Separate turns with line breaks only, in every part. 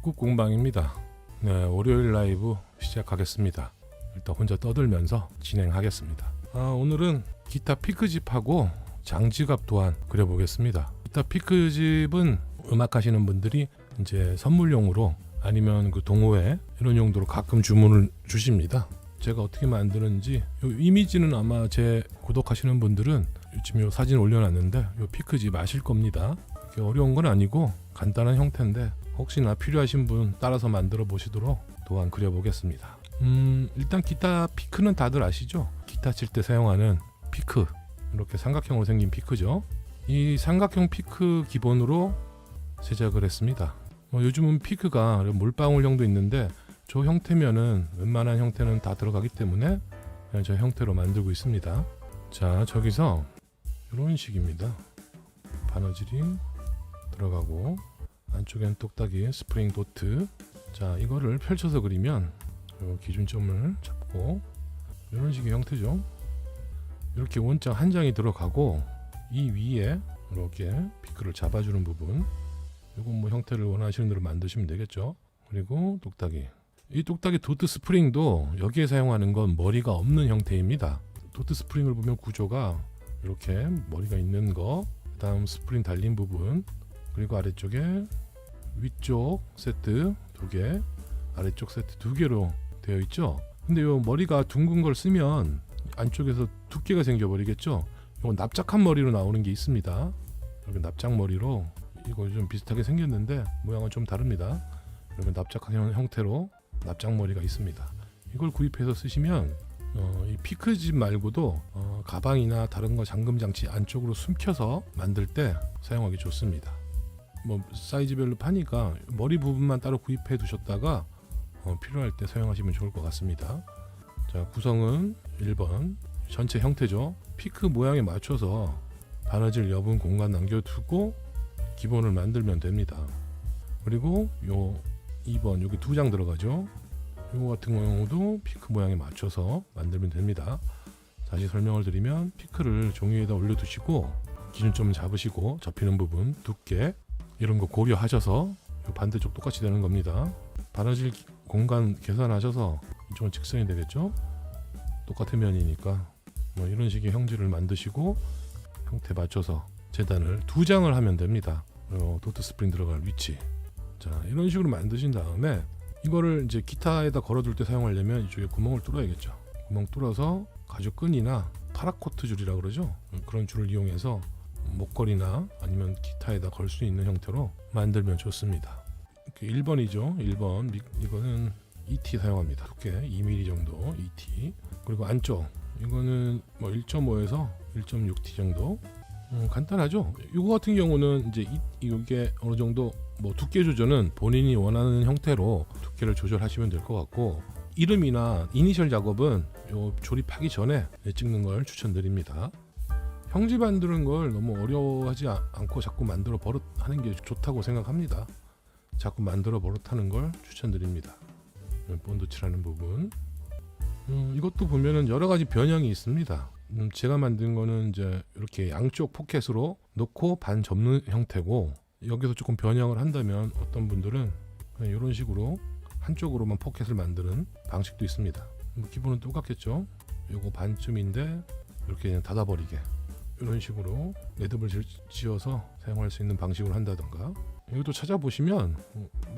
집국 공방입니다. 네, 월요일 라이브 시작하겠습니다. 일단 혼자 떠들면서 진행하겠습니다. 아, 오늘은 기타 피크집하고 장지갑 또한 그려보겠습니다. 기타 피크집은 음악 하시는 분들이 이제 선물용으로 아니면 그 동호회 이런 용도로 가끔 주문을 주십니다. 제가 어떻게 만드는지 요 이미지는 아마 제 구독하시는 분들은 요즘 요 사진 올려놨는데 요 피크집 아실 겁니다. 어려운 건 아니고 간단한 형태인데 혹시나 필요하신 분 따라서 만들어 보시도록 또한 그려보겠습니다. 음, 일단 기타 피크는 다들 아시죠? 기타 칠 때 사용하는 피크 이렇게 삼각형으로 생긴 피크죠. 이 삼각형 피크 기본으로 제작을 했습니다. 뭐 요즘은 피크가 물방울형도 있는데 저 형태면은 웬만한 형태는 다 들어가기 때문에 저 형태로 만들고 있습니다. 자 저기서 이런 식입니다. 바느질이 들어가고 안쪽엔 똑딱이 스프링 도트. 자 이거를 펼쳐서 그리면 요 기준점을 잡고 이런 식의 형태죠. 이렇게 원장 한 장이 들어가고 이 위에 이렇게 피크를 잡아주는 부분. 이건 뭐 형태를 원하시는 대로 만드시면 되겠죠. 그리고 똑딱이. 이 똑딱이 도트 스프링도 여기에 사용하는 건 머리가 없는 형태입니다. 도트 스프링을 보면 구조가 이렇게 머리가 있는 거 그 다음 스프링 달린 부분 그리고 아래쪽에 위쪽 세트 두 개, 아래쪽 세트 두 개로 되어 있죠. 근데 요 머리가 둥근 걸 쓰면 안쪽에서 두께가 생겨 버리겠죠. 이건 납작한 머리로 나오는 게 있습니다. 여기 납작 머리로 이거 좀 비슷하게 생겼는데 모양은 좀 다릅니다. 여기 납작한 형- 형태로 납작 머리가 있습니다. 이걸 구입해서 쓰시면 어, 이 피크집 말고도 어, 가방이나 다른 거 잠금 장치 안쪽으로 숨겨서 만들 때 사용하기 좋습니다. 뭐 사이즈별로 파니까 머리 부분만 따로 구입해 두셨다가 어, 필요할 때 사용하시면 좋을 것 같습니다. 자 구성은 1번 전체 형태죠. 피크 모양에 맞춰서 바느질 여분 공간 남겨두고 기본을 만들면 됩니다. 그리고 요 2번 여기 두 장 들어가죠. 요거 같은 경우도 피크 모양에 맞춰서 만들면 됩니다. 다시 설명을 드리면 피크를 종이에다 올려두시고 기준점 잡으시고 접히는 부분 두께 이런 거 고려하셔서 요 반대쪽 똑같이 되는 겁니다. 바느질 기- 공간 계산하셔서 이쪽은 직선이 되겠죠? 똑같은 면이니까 뭐 이런 식의 형질을 만드시고 형태 맞춰서 재단을 두 장을 하면 됩니다. 요 도트 스프링 들어갈 위치. 자 이런 식으로 만드신 다음에 이거를 이제 기타에다 걸어둘 때 사용하려면 이쪽에 구멍을 뚫어야겠죠. 구멍 뚫어서 가죽 끈이나 파라코트 줄이라 그러죠. 그런 줄을 이용해서 목걸이나 아니면 기타에다 걸 수 있는 형태로 만들면 좋습니다. 1번이죠. 1번 이거는 ET 사용합니다. 두께 2mm 정도 ET 그리고 안쪽 이거는 뭐 1.5에서 1.6T 정도 음, 간단하죠. 이거 같은 경우는 이제 이, 이게 어느 정도 뭐 두께 조절은 본인이 원하는 형태로 두께를 조절하시면 될 것 같고 이름이나 이니셜 작업은 요 조립하기 전에 찍는 걸 추천드립니다. 형지 만드는 걸 너무 어려워하지 아- 않고 자꾸 만들어 버릇하는 게 좋다고 생각합니다. 자꾸 만들어 버릇하는 걸 추천드립니다. 본드 칠하는 부분. 음, 이것도 보면은 여러 가지 변형이 있습니다. 음, 제가 만든 거는 이제 이렇게 양쪽 포켓으로 놓고 반 접는 형태고 여기서 조금 변형을 한다면 어떤 분들은 이런 식으로 한쪽으로만 포켓을 만드는 방식도 있습니다. 뭐 기본은 똑같겠죠. 요거 반쯤인데 이렇게 그냥 닫아버리게 이런 식으로 매듭을 지- 지어서 사용할 수 있는 방식으로 한다던가 이것도 찾아보시면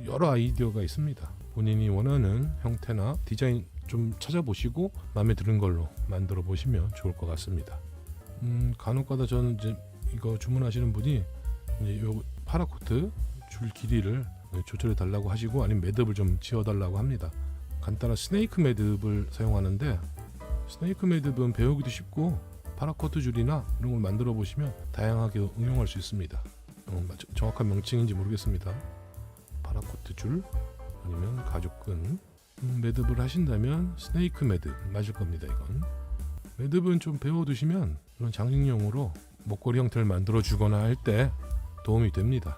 여러 아이디어가 있습니다. 본인이 원하는 형태나 디자인 좀 찾아보시고 마음에 드는 걸로 만들어 보시면 좋을 것 같습니다. 음, 간혹가다 저는 이제 이거 주문하시는 분이 이제 요 파라코트 줄 길이를 조절해 달라고 하시고 아니면 매듭을 좀 지어 달라고 합니다. 간단한 스네이크 매듭을 사용하는데 스네이크 매듭은 배우기도 쉽고 파라코트 줄이나 이런 걸 만들어 보시면 다양하게 응용할 수 있습니다. 어, 맞- 정확한 명칭인지 모르겠습니다. 파라코트 줄 아니면 가죽끈 음, 매듭을 하신다면 스네이크 매듭 맞을 겁니다. 이건 매듭은 좀 배워두시면 이런 장식용으로 목걸이 형태를 만들어 주거나 할 때 도움이 됩니다.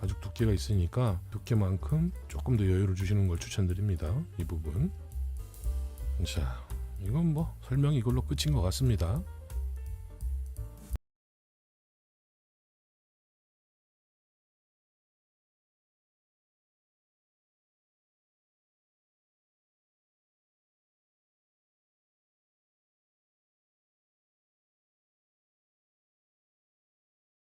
가죽 두께가 있으니까 두께만큼 조금 더 여유를 주시는 걸 추천드립니다. 이 부분. 자, 이건 뭐 설명이 이걸로 끝인 것 같습니다.